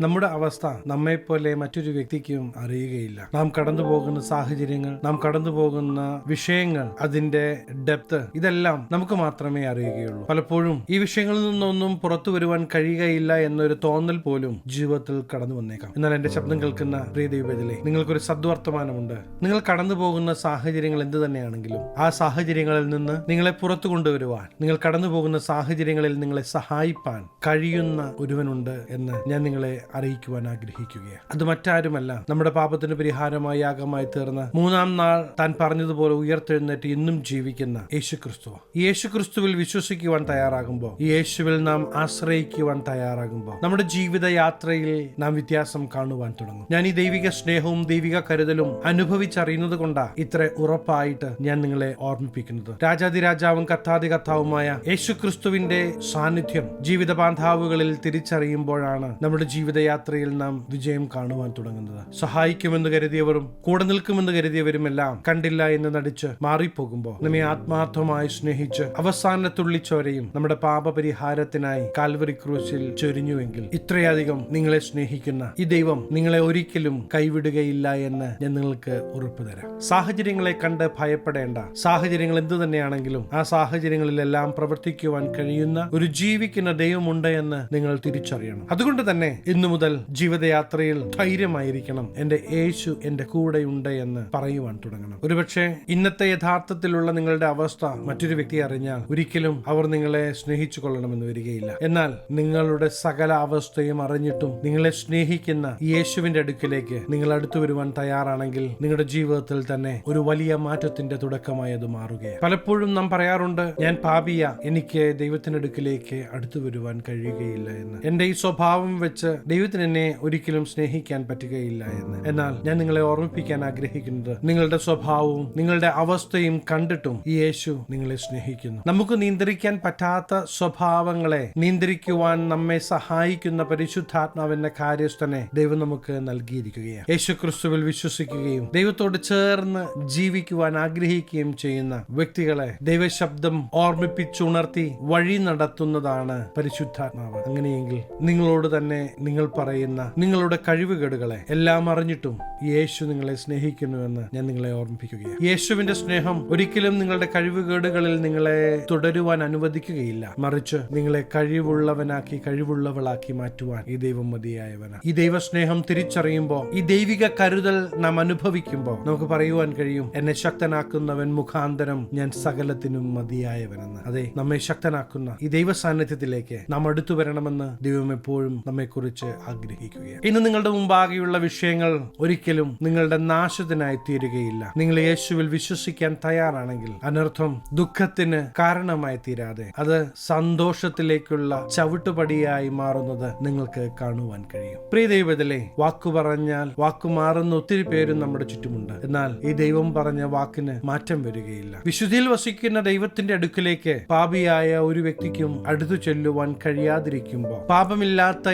നമ്മുടെ അവസ്ഥ നമ്മെപ്പോലെ മറ്റൊരു വ്യക്തിക്കും അറിയുകയില്ല. നാം കടന്നു പോകുന്ന സാഹചര്യങ്ങൾ നാം കടന്നു പോകുന്ന വിഷയങ്ങൾ അതിന്റെ ഡെപ്ത് ഇതെല്ലാം നമുക്ക് മാത്രമേ അറിയുകയുള്ളൂ. പലപ്പോഴും ഈ വിഷയങ്ങളിൽ നിന്നൊന്നും പുറത്തു വരുവാൻ കഴിയുകയില്ല എന്നൊരു തോന്നൽ പോലും ജീവിതത്തിൽ കടന്നു വന്നേക്കാം. എന്നാൽ എന്റെ ശബ്ദം കേൾക്കുന്ന പ്രിയ നിങ്ങൾക്കൊരു സദ്വർത്തമാനമുണ്ട്. നിങ്ങൾ കടന്നു പോകുന്ന സാഹചര്യങ്ങൾ എന്ത് തന്നെയാണെങ്കിലും ആ സാഹചര്യങ്ങളിൽ നിന്ന് നിങ്ങളെ പുറത്തു കൊണ്ടുവരുവാൻ നിങ്ങൾ കടന്നു പോകുന്ന സാഹചര്യങ്ങളിൽ നിങ്ങളെ സഹായിപ്പാൻ കഴിയുന്ന ഒരുവനുണ്ട് എന്ന് ഞാൻ നിങ്ങളെ അറിയിക്കുവാൻ ആഗ്രഹിക്കുകയാണ്. അത് മറ്റാരുമല്ല നമ്മുടെ പാപത്തിന് പരിഹാരമായി യാഗമായി തീർന്ന മൂന്നാം നാൾ താൻ പറഞ്ഞതുപോലെ ഉയർത്തെഴുന്നേറ്റ് ഇന്നും ജീവിക്കുന്ന യേശു ക്രിസ്തു ഈ യേശു ക്രിസ്തുവിൽ വിശ്വസിക്കുവാൻ തയ്യാറാകുമ്പോൾ യേശുവിൽ നാം ആശ്രയിക്കുവാൻ തയ്യാറാകുമ്പോൾ നമ്മുടെ ജീവിത യാത്രയിൽ നാം വ്യത്യാസം കാണുവാൻ തുടങ്ങും. ഞാൻ ഈ ദൈവിക സ്നേഹവും ദൈവിക കരുതലും അനുഭവിച്ചറിയുന്നത് കൊണ്ടാ ഇത്ര ഉറപ്പായിട്ട് ഞാൻ നിങ്ങളെ ഓർമ്മിപ്പിക്കുന്നത്. രാജാതിരാജാവും കഥാതി കഥാവുമായ യേശു ക്രിസ്തുവിന്റെ സാന്നിധ്യം ജീവിത ബാന്ധാവുകളിൽ തിരിച്ചറിയുമ്പോഴാണ് നമ്മുടെ ജീവിതയാത്രയിൽ നാം വിജയം കാണുവാൻ തുടങ്ങുന്നത്. സഹായിക്കുമെന്ന് കരുതിയവരും കൂടെ നിൽക്കുമെന്ന് കരുതിയവരും എല്ലാം കണ്ടില്ല എന്ന് നടിച്ച് മാറിപ്പോകുമ്പോൾ നമ്മെ ആത്മാർത്ഥമായി സ്നേഹിച്ച് അവസാന തുള്ളിച്ചോരയും നമ്മുടെ പാപപരിഹാരത്തിനായി കാൽവറി ക്രൂസിൽ ചൊരിഞ്ഞുവെങ്കിൽ ഇത്രയധികം നിങ്ങളെ സ്നേഹിക്കുന്ന ഈ ദൈവം നിങ്ങളെ ഒരിക്കലും കൈവിടുകയില്ല എന്ന് ഞാൻ നിങ്ങൾക്ക് ഉറപ്പ് തരാം. സാഹചര്യങ്ങളെ കണ്ട് ഭയപ്പെടേണ്ട. സാഹചര്യങ്ങൾ എന്തു തന്നെയാണെങ്കിലും ആ സാഹചര്യങ്ങളിലെല്ലാം പ്രവർത്തിക്കുവാൻ കഴിയുന്ന ഒരു ജീവിക്കുന്ന ദൈവമുണ്ട് എന്ന് നിങ്ങൾ തിരിച്ചറിയണം. അതുകൊണ്ട് തന്നെ ഇന്നു മുതൽ ജീവിതയാത്രയിൽ ധൈര്യമായിരിക്കണം. എന്റെ യേശു എന്റെ കൂടെയുണ്ട് എന്ന് പറയുവാൻ തുടങ്ങണം. ഒരുപക്ഷെ ഇന്നത്തെ യഥാർത്ഥത്തിലുള്ള നിങ്ങളുടെ അവസ്ഥ മറ്റൊരു വ്യക്തി അറിഞ്ഞാൽ ഒരിക്കലും അവർ നിങ്ങളെ സ്നേഹിച്ചു കൊള്ളണമെന്ന് വരികയില്ല. എന്നാൽ നിങ്ങളുടെ സകല അവസ്ഥയും അറിഞ്ഞിട്ടും നിങ്ങളെ സ്നേഹിക്കുന്ന യേശുവിന്റെ അടുക്കിലേക്ക് നിങ്ങൾ അടുത്തു വരുവാൻ തയ്യാറാണെങ്കിൽ നിങ്ങളുടെ ജീവിതത്തിൽ തന്നെ ഒരു വലിയ മാറ്റത്തിന്റെ തുടക്കമായി അത് മാറുകയാണ്. പലപ്പോഴും നാം പറയാറുണ്ട് ഞാൻ പാപിയ എനിക്ക് ദൈവത്തിനടുക്കിലേക്ക് അടുത്തു വരുവാൻ കഴിയുകയില്ല എന്ന്. എന്റെ ഈ സ്വഭാവം വെച്ച് ദൈവത്തിന് എന്നെ ഒരിക്കലും സ്നേഹിക്കാൻ പറ്റുകയില്ല എന്ന്. എന്നാൽ ഞാൻ നിങ്ങളെ ഓർമ്മിപ്പിക്കാൻ ആഗ്രഹിക്കുന്നത് നിങ്ങളുടെ സ്വഭാവവും നിങ്ങളുടെ അവസ്ഥയും കണ്ടിട്ടും ഈ യേശു നിങ്ങളെ സ്നേഹിക്കുന്നു. നമുക്ക് നിയന്ത്രിക്കാൻ പറ്റാത്ത സ്വഭാവങ്ങളെ നിയന്ത്രിക്കുവാൻ നമ്മെ സഹായിക്കുന്ന പരിശുദ്ധാത്മാവിന്റെ കാര്യസ്ഥനെ ദൈവം നമുക്ക് നൽകിയിരിക്കുകയാണ്. യേശു ക്രിസ്തുവിൽ വിശ്വസിക്കുകയും ദൈവത്തോട് ചേർന്ന് ജീവിക്കുവാൻ ആഗ്രഹിക്കുകയും ചെയ്യുന്ന വ്യക്തികളെ ദൈവശബ്ദം ഓർമ്മിപ്പിച്ചുണർത്തി വഴി നടത്തുന്നതാണ് പരിശുദ്ധാത്മാവ്. അങ്ങനെയെങ്കിൽ നിങ്ങളോട് തന്നെ നിങ്ങൾ പറയുന്ന നിങ്ങളുടെ കഴിവുകേടുകളെ എല്ലാം അറിഞ്ഞിട്ടും യേശു നിങ്ങളെ സ്നേഹിക്കുന്നുവെന്ന് ഞാൻ നിങ്ങളെ ഓർമ്മിപ്പിക്കുകയാണ്. യേശുവിന്റെ സ്നേഹം ഒരിക്കലും നിങ്ങളുടെ കഴിവുകേടുകളിൽ നിങ്ങളെ തുടരുവാൻ അനുവദിക്കുകയില്ല. മറിച്ച് നിങ്ങളെ കഴിവുള്ളവനാക്കി കഴിവുള്ളവളാക്കി മാറ്റുവാൻ ഈ ദൈവം മതിയായവനാണ്. ഈ ദൈവസ്നേഹം തിരിച്ചറിയുമ്പോൾ ഈ ദൈവിക കരുതൽ നാം അനുഭവിക്കുമ്പോൾ നമുക്ക് പറയുവാൻ കഴിയും എന്നെ ശക്തനാക്കുന്നവൻ മുഖാന്തരം ഞാൻ സകലത്തിനും മതിയായവനെന്ന്. അതെ നമ്മെ ശക്തനാക്കുന്ന ഈ ദൈവ സാന്നിധ്യത്തിലേക്ക് നാം അടുത്തു വരണമെന്ന് ദൈവം എപ്പോഴും നമ്മെക്കുറിച്ച് ആഗ്രഹിക്കുകയാണ്. ഇന്ന് നിങ്ങളുടെ മുമ്പാകെയുള്ള വിഷയങ്ങൾ ഒരിക്കലും നിങ്ങളുടെ നാശത്തിനായി തീരുകയില്ല. നിങ്ങൾ യേശുവിൽ വിശ്വസിക്കാൻ തയ്യാറാണെങ്കിൽ അനർത്ഥം ദുഃഖത്തിന് കാരണമായി തീരാതെ അത് സന്തോഷത്തിലേക്കുള്ള ചവിട്ടുപടിയായി മാറുന്നത് നിങ്ങൾക്ക് കാണുവാൻ കഴിയും. പ്രിയ ദൈവത്തിലെ വാക്കു പറഞ്ഞാൽ വാക്കു മാറുന്ന ഒത്തിരി പേരും നമ്മുടെ ചുറ്റുമുണ്ട്. എന്നാൽ ഈ ദൈവം പറഞ്ഞ വാക്കിന് മാറ്റം വരികയില്ല. വിശുദ്ധിയിൽ വസിക്കുന്ന ദൈവത്തിന്റെ അടുക്കിലേക്ക് പാപിയായ ഒരു വ്യക്തിക്കും അടുത്തു ചെല്ലുവാൻ കഴിയാതിരിക്കുമ്പോൾ പാപമില്ലാത്ത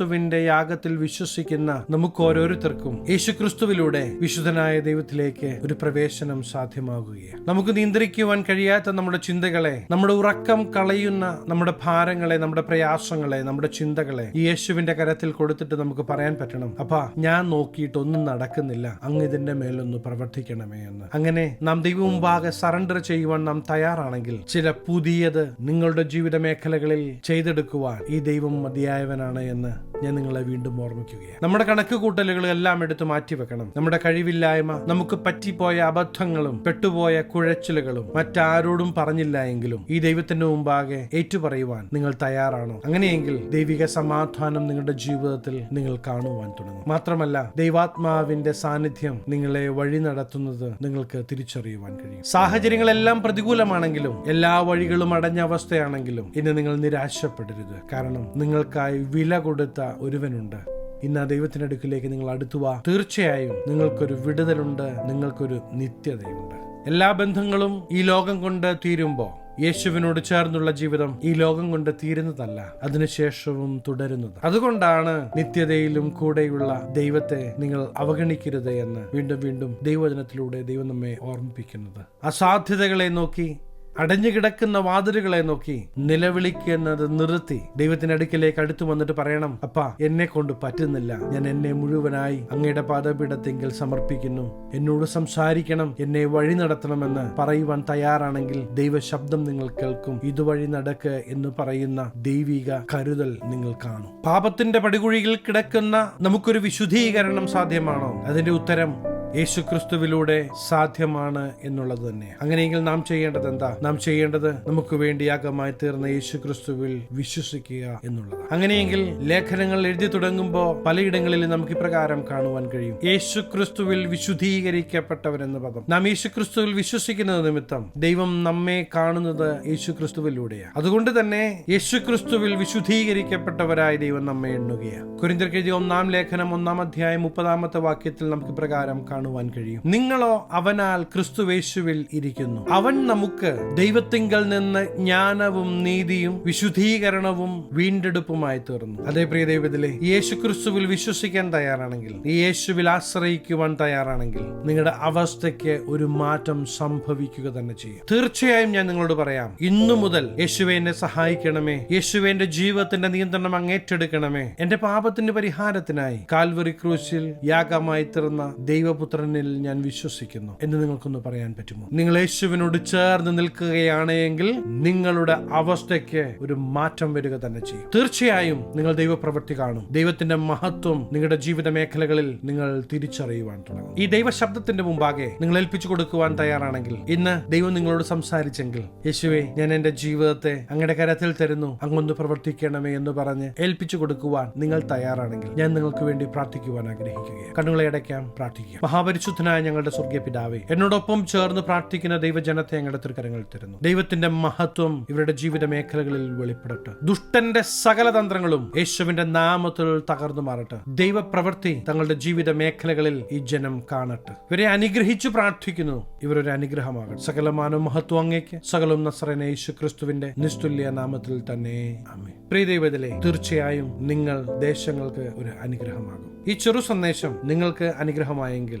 യേശുക്രിസ്തുവിന്റെ യാഗത്തിൽ വിശ്വസിക്കുന്ന നമുക്ക് ഓരോരുത്തർക്കും യേശുക്രിസ്തുവിലൂടെ വിശുദ്ധനായ ദൈവത്തിലേക്ക് ഒരു പ്രവേശനം സാധ്യമാകുകയാണ്. നമുക്ക് നിയന്ത്രിക്കുവാൻ കഴിയാത്ത നമ്മുടെ ചിന്തകളെ നമ്മുടെ ഉറക്കം കളയുന്ന നമ്മുടെ ഭാരങ്ങളെ നമ്മുടെ പ്രയാസങ്ങളെ നമ്മുടെ ചിന്തകളെ യേശുവിന്റെ കരത്തിൽ കൊടുത്തിട്ട് നമുക്ക് പറയാൻ പറ്റണം. അപ്പാ ഞാൻ നോക്കിയിട്ട് ഒന്നും നടക്കുന്നില്ല. അങ്ങ് ഇതിന്റെ മേലൊന്ന് പ്രവർത്തിക്കണമേ എന്ന്. അങ്ങനെ നാം ദൈവമുമ്പാകെ സറണ്ടർ ചെയ്യുവാൻ നാം തയ്യാറാണെങ്കിൽ ചില പുതിയത് നിങ്ങളുടെ ജീവിത മേഖലകളിൽ ചെയ്തെടുക്കുവാൻ ഈ ദൈവം മതിയായവനാണ് എന്ന് ഞാൻ നിങ്ങളെ വീണ്ടും ഓർമ്മിക്കുകയാണ്. നമ്മുടെ കണക്ക് കൂട്ടലുകൾ എല്ലാം എടുത്ത് മാറ്റിവെക്കണം. നമ്മുടെ കഴിവില്ലായ്മ നമുക്ക് പറ്റിപ്പോയ അബദ്ധങ്ങളും പെട്ടുപോയ കുഴച്ചിലുകളും മറ്റാരോടും പറഞ്ഞില്ല എങ്കിലും ഈ ദൈവത്തിന്റെ മുമ്പാകെ ഏറ്റുപറയുവാൻ നിങ്ങൾ തയ്യാറാണോ? അങ്ങനെയെങ്കിൽ ദൈവിക സമാധാനം നിങ്ങളുടെ ജീവിതത്തിൽ നിങ്ങൾ കാണുവാൻ തുടങ്ങും. മാത്രമല്ല ദൈവാത്മാവിന്റെ സാന്നിധ്യം നിങ്ങളെ വഴി നടത്തുന്നത് നിങ്ങൾക്ക് തിരിച്ചറിയുവാൻ കഴിയും. സാഹചര്യങ്ങളെല്ലാം പ്രതികൂലമാണെങ്കിലും എല്ലാ വഴികളും അടഞ്ഞ അവസ്ഥയാണെങ്കിലും ഇന്ന് നിങ്ങൾ നിരാശപ്പെടരുത്. കാരണം നിങ്ങൾക്കായി വില കൊടുത്ത ഒരുവനുണ്ട്. ഇന്ന് ആ ദൈവത്തിന്റെ അടുക്കിലേക്ക് നിങ്ങൾ അടുത്തുവാ. തീർച്ചയായും നിങ്ങൾക്കൊരു വിടുതലുണ്ട് നിങ്ങൾക്കൊരു നിത്യതയുണ്ട്. എല്ലാ ബന്ധങ്ങളും ഈ ലോകം കൊണ്ട് തീരുമ്പോൾ യേശുവിനോട് ചേർന്നുള്ള ജീവിതം ഈ ലോകം കൊണ്ട് തീരുന്നതല്ല അതിനുശേഷവും തുടരുന്നത്. അതുകൊണ്ടാണ് നിത്യതയിലും കൂടെയുള്ള ദൈവത്തെ നിങ്ങൾ അവഗണിക്കരുത് എന്ന് വീണ്ടും വീണ്ടും ദൈവവചനത്തിലൂടെ ദൈവം നമ്മെ ഓർമ്മിപ്പിക്കുന്നത്. അസാധ്യതകളെ നോക്കി അടഞ്ഞു കിടക്കുന്ന വാതിലുകളെ നോക്കി നിലവിളിക്കുന്നത് നിർത്തി. ദൈവത്തിന്റെ അടുക്കിലേക്ക് അടുത്തു വന്നിട്ട് പറയണം അപ്പ എന്നെ കൊണ്ട് പറ്റുന്നില്ല. ഞാൻ എന്നെ മുഴുവനായി അങ്ങയുടെ പാദപീഠത്തെങ്കിൽ സമർപ്പിക്കുന്നു. എന്നോട് സംസാരിക്കണം എന്നെ വഴി നടത്തണമെന്ന് പറയുവാൻ തയ്യാറാണെങ്കിൽ ദൈവ ശബ്ദം നിങ്ങൾ കേൾക്കും. ഇതുവഴി നടക്ക് എന്ന് പറയുന്ന ദൈവിക കരുതൽ നിങ്ങൾ കാണും. പാപത്തിന്റെ പടികുഴിയിൽ കിടക്കുന്ന നമുക്കൊരു വിശുദ്ധീകരണം സാധ്യമാണോ? അതിന്റെ ഉത്തരം യേശു ക്രിസ്തുവിലൂടെ സാധ്യമാണ് എന്നുള്ളത് തന്നെ. അങ്ങനെയെങ്കിൽ നാം ചെയ്യേണ്ടത് എന്താ? നാം ചെയ്യേണ്ടത് നമുക്ക് വേണ്ടി യാഗമായി തീർന്ന യേശു ക്രിസ്തുവിൽ വിശ്വസിക്കുക എന്നുള്ളത് അങ്ങനെയെങ്കിൽ ലേഖനങ്ങൾ എഴുതി തുടങ്ങുമ്പോൾ പലയിടങ്ങളിൽ നമുക്ക് ഇപ്രകാരം കാണുവാൻ കഴിയും. യേശു ക്രിസ്തുവിൽ വിശുദ്ധീകരിക്കപ്പെട്ടവരെന്ന പദം. നാം യേശു ക്രിസ്തുവിൽ വിശ്വസിക്കുന്നത് നിമിത്തം ദൈവം നമ്മെ കാണുന്നത് യേശു ക്രിസ്തുവിലൂടെയാണ് അതുകൊണ്ട് തന്നെ യേശു ക്രിസ്തുവിൽ വിശുദ്ധീകരിക്കപ്പെട്ടവരായി ദൈവം നമ്മെ എണ്ണുകയാണ്. കുരിന്തർക്കെഴുതി ഒന്നാം ലേഖനം ഒന്നാം അധ്യായം മുപ്പതാമത്തെ വാക്യത്തിൽ നമുക്ക് ഇപ്രകാരം പ്രകാരം കാണുവാൻ കഴിയും. നിങ്ങളോ അവനാൽ ക്രിസ്തുവേശുവിൽ ഇരിക്കുന്നു. അവൻ നമുക്ക് ദൈവത്തിങ്കൽ നിന്ന് ജ്ഞാനവും നീതിയും വിശുദ്ധീകരണവും വീണ്ടെടുപ്പുമായി തീർന്നു. അതേ പ്രിയ ദൈവത്തിലെ യേശു ക്രിസ്തുവിൽ വിശ്വസിക്കാൻ തയ്യാറാണെങ്കിൽ ഈ യേശുവിൽ ആശ്രയിക്കുവാൻ തയ്യാറാണെങ്കിൽ നിങ്ങളുടെ അവസ്ഥയ്ക്ക് ഒരു മാറ്റം സംഭവിക്കുക തന്നെ ചെയ്യും. തീർച്ചയായും ഞാൻ നിങ്ങളോട് പറയാം ഇന്നു മുതൽ യേശുവെ എന്നെ സഹായിക്കണമേ. യേശുവേന്റെ ജീവിതത്തിന്റെ നിയന്ത്രണം അങ്ങേറ്റെടുക്കണമേ എന്റെ പാപത്തിന്റെ പരിഹാരത്തിനായി കാൽവറി ക്രൂശിൽ യാഗമായി തീർന്ന ദൈവപുത്രനിൽ ഞാൻ വിശ്വസിക്കുന്നു എന്ന് നിങ്ങൾക്കൊന്ന് പറയാൻ പറ്റുമോ? നിങ്ങൾ യേശുവിനോട് ചേർന്ന് നിൽക്കുകയാണെങ്കിൽ നിങ്ങളുടെ അവസ്ഥയ്ക്ക് ഒരു മാറ്റം വരിക തന്നെ ചെയ്യും. തീർച്ചയായും നിങ്ങൾ ദൈവപ്രവൃത്തി കാണും. ദൈവത്തിന്റെ മഹത്വം നിങ്ങളുടെ ജീവിത മേഖലകളിൽ നിങ്ങൾ തിരിച്ചറിയുവാൻ തുടങ്ങും. ഈ ദൈവശബ്ദത്തിന്റെ മുമ്പാകെ നിങ്ങൾ ഏൽപ്പിച്ചു കൊടുക്കുവാൻ തയ്യാറാണെങ്കിൽ ഇന്ന് ദൈവം നിങ്ങളോട് സംസാരിച്ചെങ്കിൽ യേശുവെ ഞാൻ എന്റെ ജീവിതത്തെ അങ്ങയുടെ കരത്തിൽ തരുന്നു. അങ്ങൊന്ന് പ്രവർത്തിക്കണമേ എന്ന് പറഞ്ഞ് ഏൽപ്പിച്ചു കൊടുക്കുവാൻ നിങ്ങൾ തയ്യാറാണെങ്കിൽ ഞാൻ നിങ്ങൾക്ക് വേണ്ടി പ്രാർത്ഥിക്കുവാൻ ആഗ്രഹിക്കുകയാണ്. കണ്ണുകളെ അടയ്ക്കാം പ്രാർത്ഥിക്കുക മഹാപരിശുദ്ധനായ ഞങ്ങളുടെ സ്വർഗീയ പിതാവെ എന്നോടൊപ്പം ചേർന്ന് പ്രാർത്ഥിക്കുന്ന ദൈവജനത്തെ ഞങ്ങളുടെ തൃക്കരങ്ങൾ തരുന്നു. ദൈവത്തിന്റെ മഹത്വം ഇവരുടെ ജീവിത മേഖലകളിൽ വെളിപ്പെടട്ടെ. ദുഷ്ടന്റെ സകല തന്ത്രങ്ങളും യേശുവിന്റെ നാമത്തിൽ തകർന്നു മാറട്ടെ. ദൈവപ്രവൃത്തി തങ്ങളുടെ ജീവിത മേഖലകളിൽ ഈ ജനം കാണട്ടെ. ഇവരെ അനുഗ്രഹിച്ചു പ്രാർത്ഥിക്കുന്നു. ഇവരൊരു അനുഗ്രഹമാകട്ടെ. സകലമാനവും മഹത്വം അങ്ങേക്ക് സകലം നസറന യേശു ക്രിസ്തുവിന്റെ നിസ്തുല്യ നാമത്തിൽ തന്നെ അമ്മേ പ്രിയ ദൈവത്തിലെ തീർച്ചയായും നിങ്ങൾ ദേശങ്ങൾക്ക് ഒരു അനുഗ്രഹമാകും. ഈ ചെറു സന്ദേശം നിങ്ങൾക്ക് അനുഗ്രഹമായെങ്കിൽ